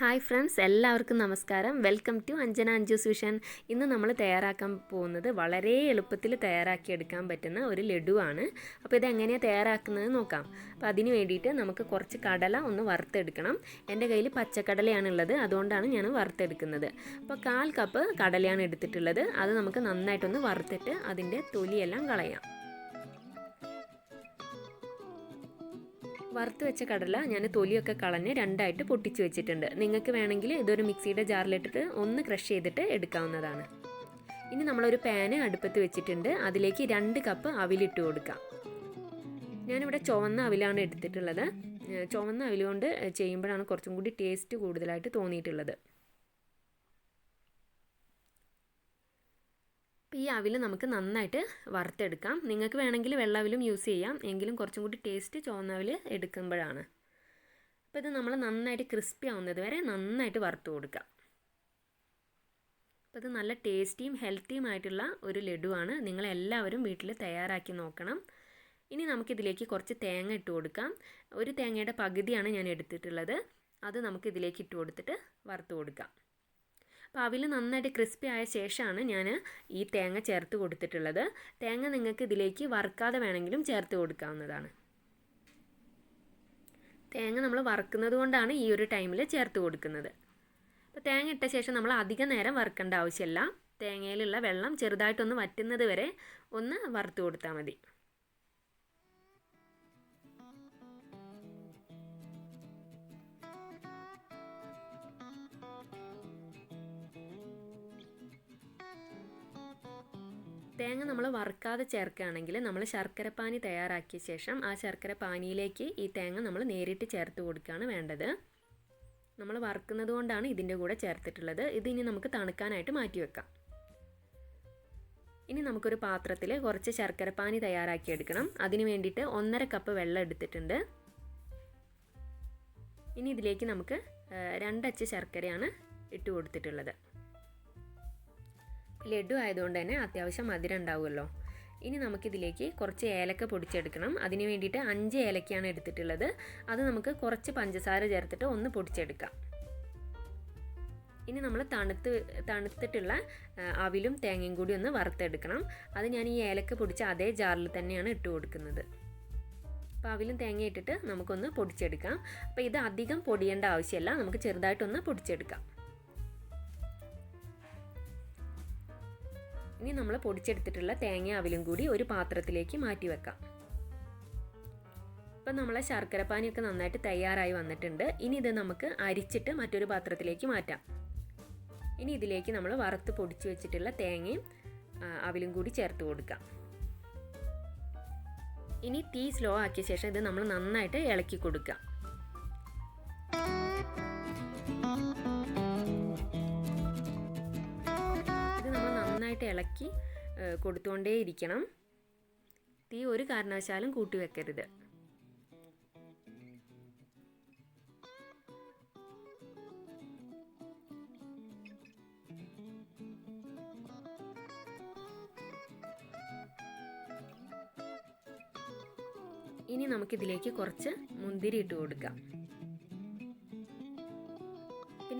Hi friends എല്ലാവർക്കും നമസ്കാരം. Welcome to Anjana Anju's vision. ഇന്ന് നമ്മൾ തയ്യാറാക്കാൻ പോകുന്നത് വളരെ എളുപ്പത്തിൽ തയ്യാറാക്കിയെടുക്കാൻ പറ്റുന്ന ഒരു ലഡുവാണ്. അപ്പോൾ ഇതെങ്ങനെയാണ് തയ്യാറാക്കുന്നത് നോക്കാം. അപ്പോൾ അതിന് വേണ്ടിയിട്ട് നമുക്ക് കുറച്ച് കടല ഒന്ന് വറുത്തെടുക്കണം. എന്റെ കയ്യിൽ പച്ചക്കടലയാണുള്ളത് അതുകൊണ്ടാണ് ഞാൻ വറുത്തെടുക്കുന്നത്. അപ്പോൾ കാൽ കപ്പ് കടലയാണ് എടുത്തിട്ടുള്ളത്. അത് നമുക്ക് നന്നായിട്ടൊന്ന് വറുത്തിട്ട് അതിന്റെ തൊലിയെല്ലാം കളയാം. വറുത്ത് വെച്ച കടല ഞാൻ തൊലിയൊക്കെ കളഞ്ഞ് രണ്ടായിട്ട് പൊട്ടിച്ച് വെച്ചിട്ടുണ്ട്. നിങ്ങൾക്ക് വേണമെങ്കിൽ ഇതൊരു മിക്സിയുടെ ജാറിലിട്ടിട്ട് ഒന്ന് ക്രഷ് ചെയ്തിട്ട് എടുക്കാവുന്നതാണ്. ഇനി നമ്മളൊരു പാന് അടുപ്പത്ത് വെച്ചിട്ടുണ്ട്. അതിലേക്ക് രണ്ട് കപ്പ് അവിലിട്ട് കൊടുക്കാം. ഞാനിവിടെ ചുവന്ന അവിലാണ് എടുത്തിട്ടുള്ളത്. ചുവന്ന അവിൽ കൊണ്ട് ചെയ്യുമ്പോഴാണ് കുറച്ചും കൂടി ടേസ്റ്റ് കൂടുതലായിട്ട് തോന്നിയിട്ടുള്ളത്. ഈ അവിൽ നമുക്ക് നന്നായിട്ട് വറുത്തെടുക്കാം. നിങ്ങൾക്ക് വേണമെങ്കിൽ വെള്ളവിലും യൂസ് ചെയ്യാം. എങ്കിലും കുറച്ചും കൂടി ടേസ്റ്റ് ചുവന്നവിൽ എടുക്കുമ്പോഴാണ്. അപ്പോൾ ഇത് നമ്മൾ നന്നായിട്ട് ക്രിസ്പി ആവുന്നത് വരെ നന്നായിട്ട് വറുത്ത് കൊടുക്കാം. അപ്പോൾ ഇത് നല്ല ടേസ്റ്റിയും ഹെൽത്തിയും ആയിട്ടുള്ള ഒരു ലഡുവാണ്. നിങ്ങളെല്ലാവരും വീട്ടിൽ തയ്യാറാക്കി നോക്കണം. ഇനി നമുക്കിതിലേക്ക് കുറച്ച് തേങ്ങ ഇട്ട് കൊടുക്കാം. ഒരു തേങ്ങയുടെ പകുതിയാണ് ഞാൻ എടുത്തിട്ടുള്ളത്. അത് നമുക്കിതിലേക്ക് ഇട്ട് കൊടുത്തിട്ട് വറുത്ത് കൊടുക്കാം. അപ്പോൾ അവിൽ നന്നായിട്ട് ക്രിസ്പി ആയ ശേഷമാണ് ഞാൻ ഈ തേങ്ങ ചേർത്ത് കൊടുത്തിട്ടുള്ളത്. തേങ്ങ നിങ്ങൾക്ക് ഇതിലേക്ക് വറുക്കാതെ വേണമെങ്കിലും ചേർത്ത് കൊടുക്കാവുന്നതാണ്. തേങ്ങ നമ്മൾ വറുക്കുന്നത് കൊണ്ടാണ് ഈ ഒരു ടൈമിൽ ചേർത്ത് കൊടുക്കുന്നത്. അപ്പോൾ തേങ്ങ ഇട്ട ശേഷം നമ്മൾ അധികം നേരം വറുക്കേണ്ട ആവശ്യമില്ല. തേങ്ങയിലുള്ള വെള്ളം ചെറുതായിട്ടൊന്ന് വറ്റുന്നത് വരെ ഒന്ന് വറുത്ത് കൊടുത്താൽ മതി. തേങ്ങ നമ്മൾ വറുക്കാതെ ചേർക്കുകയാണെങ്കിൽ നമ്മൾ ശർക്കര പാനി തയ്യാറാക്കിയ ശേഷം ആ ശർക്കര പാനിയിലേക്ക് ഈ തേങ്ങ നമ്മൾ നേരിട്ട് ചേർത്ത് കൊടുക്കുകയാണ് വേണ്ടത്. നമ്മൾ വറുക്കുന്നത് കൊണ്ടാണ് ഇതിന്റെ കൂടെ ചേർത്തിട്ടുള്ളത്. ഇത് ഇനി നമുക്ക് തണുക്കാനായിട്ട് മാറ്റി വെക്കാം. ഇനി നമുക്കൊരു പാത്രത്തിൽ കുറച്ച് ശർക്കര പാനി തയ്യാറാക്കി എടുക്കണം. അതിന് വേണ്ടിയിട്ട് ഒന്നര കപ്പ് വെള്ളം എടുത്തിട്ടുണ്ട്. ഇനി ഇതിലേക്ക് നമുക്ക് രണ്ടച്ച് ശർക്കരയാണ് ഇട്ട് കൊടുത്തിട്ടുള്ളത്. ലഡു ആയതുകൊണ്ട് തന്നെ അത്യാവശ്യം മധുരം ഉണ്ടാവുമല്ലോ. ഇനി നമുക്കിതിലേക്ക് കുറച്ച് ഏലക്ക പൊടിച്ചെടുക്കണം. അതിന് വേണ്ടിയിട്ട് അഞ്ച് ഏലക്കയാണ് എടുത്തിട്ടുള്ളത്. അത് നമുക്ക് കുറച്ച് പഞ്ചസാര ചേർത്തിട്ട് ഒന്ന് പൊടിച്ചെടുക്കാം. ഇനി നമ്മൾ തണുത്ത് തണുത്തിട്ടുള്ള അവിലും തേങ്ങയും കൂടി ഒന്ന് വറുത്തെടുക്കണം. അത് ഞാൻ ഈ ഏലക്ക പൊടിച്ച അതേ ജാറിൽ തന്നെയാണ് ഇട്ട് കൊടുക്കുന്നത്. അപ്പോൾ അവിലും തേങ്ങ ഇട്ടിട്ട് നമുക്കൊന്ന് പൊടിച്ചെടുക്കാം. അപ്പോൾ ഇത് അധികം പൊടിയേണ്ട ആവശ്യമില്ല. നമുക്ക് ചെറുതായിട്ടൊന്ന് പൊടിച്ചെടുക്കാം. ഇനി നമ്മൾ പൊടിച്ചെടുത്തിട്ടുള്ള തേങ്ങ അവിലും കൂടി ഒരു പാത്രത്തിലേക്ക് മാറ്റി വെക്കാം. ഇപ്പം നമ്മളെ ശർക്കരപ്പാനിയൊക്കെ നന്നായിട്ട് തയ്യാറായി വന്നിട്ടുണ്ട്. ഇനി ഇത് നമുക്ക് അരിച്ചിട്ട് മറ്റൊരു പാത്രത്തിലേക്ക് മാറ്റാം. ഇനി ഇതിലേക്ക് നമ്മൾ വറുത്ത് പൊടിച്ച് വെച്ചിട്ടുള്ള തേങ്ങയും അവിലും കൂടി ചേർത്ത് കൊടുക്കാം. ഇനി തീ സ്ലോ ആക്കിയ ശേഷം ഇത് നമ്മൾ നന്നായിട്ട് ഇളക്കി കൊടുക്കാം. നന്നായിട്ട് ഇളക്കി കൊടുത്തുകൊണ്ടേ ഇരിക്കണം തീ ഒരു കാരണവശാലും കൂട്ടി വെക്കരുത്. ഇനി നമുക്കിതിലേക്ക് കുറച്ച് മുന്തിരി ഇട്ട് കൊടുക്കാം.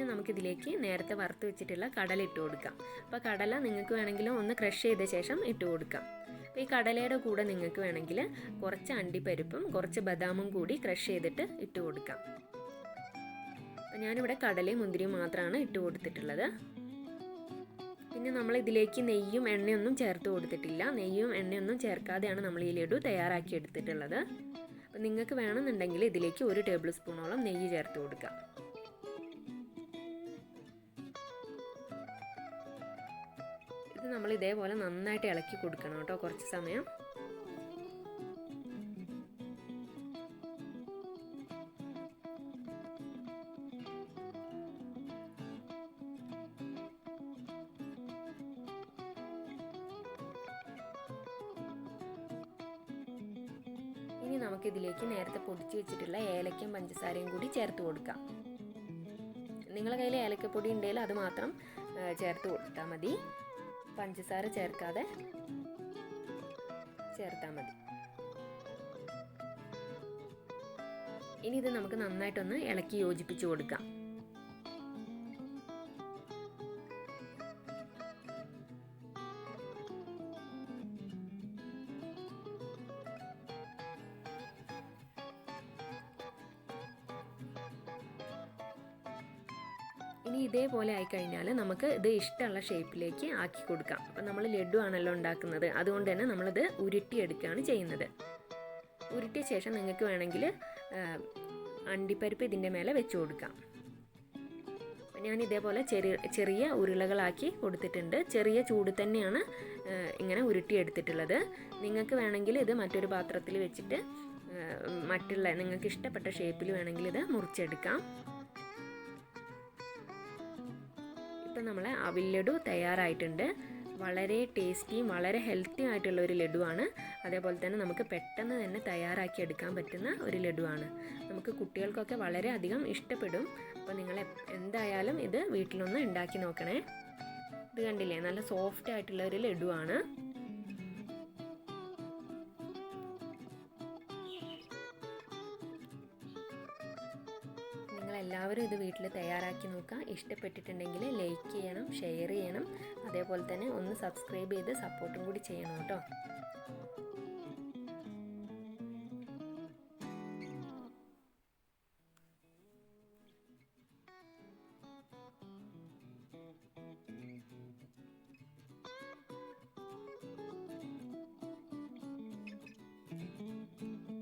പിന്നെ നമുക്കിതിലേക്ക് നേരത്തെ വറുത്ത് വെച്ചിട്ടുള്ള കടല ഇട്ട് കൊടുക്കാം. അപ്പോൾ കടല നിങ്ങൾക്ക് വേണമെങ്കിലും ഒന്ന് ക്രഷ് ചെയ്ത ശേഷം ഇട്ട് കൊടുക്കാം. അപ്പോൾ ഈ കടലയുടെ കൂടെ നിങ്ങൾക്ക് വേണമെങ്കിൽ കുറച്ച് അണ്ടിപ്പരിപ്പും കുറച്ച് ബദാമും കൂടി ക്രഷ് ചെയ്തിട്ട് ഇട്ട് കൊടുക്കാം. അപ്പോൾ ഞാനിവിടെ കടലയും മുന്തിരിയും മാത്രമാണ് ഇട്ട് കൊടുത്തിട്ടുള്ളത്. പിന്നെ നമ്മൾ ഇതിലേക്ക് നെയ്യും എണ്ണയൊന്നും ചേർത്ത് കൊടുത്തിട്ടില്ല. നെയ്യും എണ്ണയൊന്നും ചേർക്കാതെയാണ് നമ്മൾ ഈ ലഡു തയ്യാറാക്കി എടുത്തിട്ടുള്ളത്. അപ്പോൾ നിങ്ങൾക്ക് വേണമെന്നുണ്ടെങ്കിൽ ഇതിലേക്ക് ഒരു ടേബിൾ സ്പൂണോളം നെയ്യ് ചേർത്ത് കൊടുക്കാം. നമ്മൾ ഇതേപോലെ നന്നായിട്ട് ഇളക്കി കൊടുക്കണം കേട്ടോ കുറച്ച് സമയം. ഇനി നമുക്കിതിലേക്ക് നേരത്തെ പൊടിച്ച് വെച്ചിട്ടുള്ള ഏലക്കയും പഞ്ചസാരയും കൂടി ചേർത്ത് കൊടുക്കാം. നിങ്ങളുടെ കയ്യിൽ ഏലക്കപ്പൊടി ഉണ്ടെങ്കിൽ അത് മാത്രം ചേർത്ത് കൊടുത്താൽ മതി. പഞ്ചസാര ചേർക്കാതെ ചേർത്താൽ മതി. ഇനി ഇത് നമുക്ക് നന്നായിട്ടൊന്ന് ഇളക്കി യോജിപ്പിച്ച് കൊടുക്കാം. ഇനി ഇതേപോലെ ആയിക്കഴിഞ്ഞാൽ നമുക്ക് ഇത് ഇഷ്ടമുള്ള ഷേപ്പിലേക്ക് ആക്കി കൊടുക്കാം. അപ്പം നമ്മൾ ലഡു ആണല്ലോ ഉണ്ടാക്കുന്നത്. അതുകൊണ്ട് തന്നെ നമ്മളിത് ഉരുട്ടിയെടുക്കുകയാണ് ചെയ്യുന്നത്. ഉരുട്ടിയ ശേഷം നിങ്ങൾക്ക് വേണമെങ്കിൽ അണ്ടിപ്പരിപ്പ് ഇതിന്റെ മേലെ വെച്ച് കൊടുക്കാം. ഞാൻ ഇതേപോലെ ചെറിയ ചെറിയ ഉരുളകളാക്കി കൊടുത്തിട്ടുണ്ട്. ചെറിയ ചൂട് തന്നെയാണ് ഇങ്ങനെ ഉരുട്ടിയെടുത്തിട്ടുള്ളത്. നിങ്ങൾക്ക് വേണമെങ്കിൽ ഇത് മറ്റൊരു പാത്രത്തിൽ വെച്ചിട്ട് മറ്റുള്ള നിങ്ങൾക്ക് ഇഷ്ടപ്പെട്ട ഷേപ്പിൽ വേണമെങ്കിൽ ഇത് മുറിച്ചെടുക്കാം. ഇപ്പം നമ്മളെ അവിൽ ലഡു തയ്യാറായിട്ടുണ്ട്. വളരെ ടേസ്റ്റിയും വളരെ ഹെൽത്തിയും ആയിട്ടുള്ള ഒരു ലഡുവാണ്. അതേപോലെ തന്നെ നമുക്ക് പെട്ടെന്ന് തന്നെ തയ്യാറാക്കി എടുക്കാൻ പറ്റുന്ന ഒരു ലഡുവാണ്. നമുക്ക് കുട്ടികൾക്കൊക്കെ വളരെ അധികം ഇഷ്ടപ്പെടും. അപ്പോൾ നിങ്ങൾ എന്തായാലും ഇത് വീട്ടിലൊന്ന് ഉണ്ടാക്കി നോക്കണേ. ഇത് കണ്ടില്ലേ? നല്ല സോഫ്റ്റ് ആയിട്ടുള്ള ഒരു ലഡുവാണ്. നിങ്ങളെല്ലാവരും ഇത് വീട്ടിൽ തയ്യാറാക്കി നോക്കുക. ഇഷ്ടപ്പെട്ടിട്ടുണ്ടെങ്കിൽ ലൈക്ക് ചെയ്യണം ഷെയർ ചെയ്യണം. അതേപോലെ തന്നെ ഒന്ന് സബ്സ്ക്രൈബ് ചെയ്ത് സപ്പോർട്ടും കൂടി ചെയ്യണം കേട്ടോ.